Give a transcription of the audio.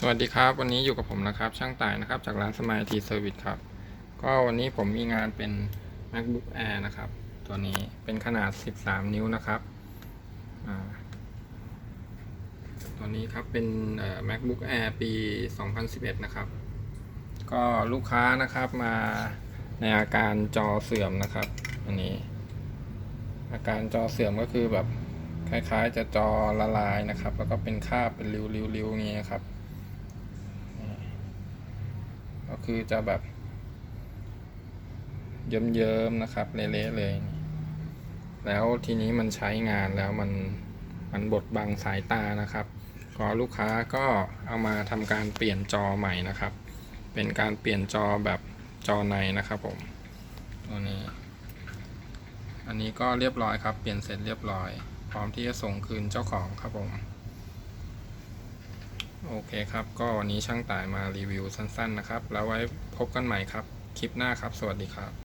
สวัสดีครับ วันนี้อยู่กับผมนะครับ ช่างต่ายนะครับ จากร้านสมายทีเซอร์วิสครับ ก็วันนี้ผมมีงานเป็น macbook air นะครับ ตัวนี้เป็นขนาด 13 นิ้วนะครับตัวนี้ครับเป็น macbook air ปี 2011 นะครับ ก็ลูกค้านะครับมาในอาการจอเสื่อมนะครับอันนี้ อาการจอเสื่อมก็คือแบบคล้ายๆ จะจอละลายนะครับ แล้วก็เป็นคราบเป็นริ้วๆๆอย่างนี้ครับ ก็คือจะแบบ เยิ้มๆนะครับ เละๆเลย แล้วทีนี้มันใช้งานแล้วมันมันบดบังสายตานะครับก็ลูกค้าก็เอามาทำการเปลี่ยนจอใหม่นะครับ เป็นการเปลี่ยนจอแบบจอในนะครับผมตัวนี้ อันนี้ก็เรียบร้อยครับ เปลี่ยนเสร็จเรียบร้อย พร้อมที่จะส่งคืนเจ้าของครับผม โอเคครับ ก็วันนี้ช่างต่ายมารีวิวสั้นๆนะครับ แล้วไว้พบกันใหม่ครับ คลิปหน้าครับ สวัสดีครับ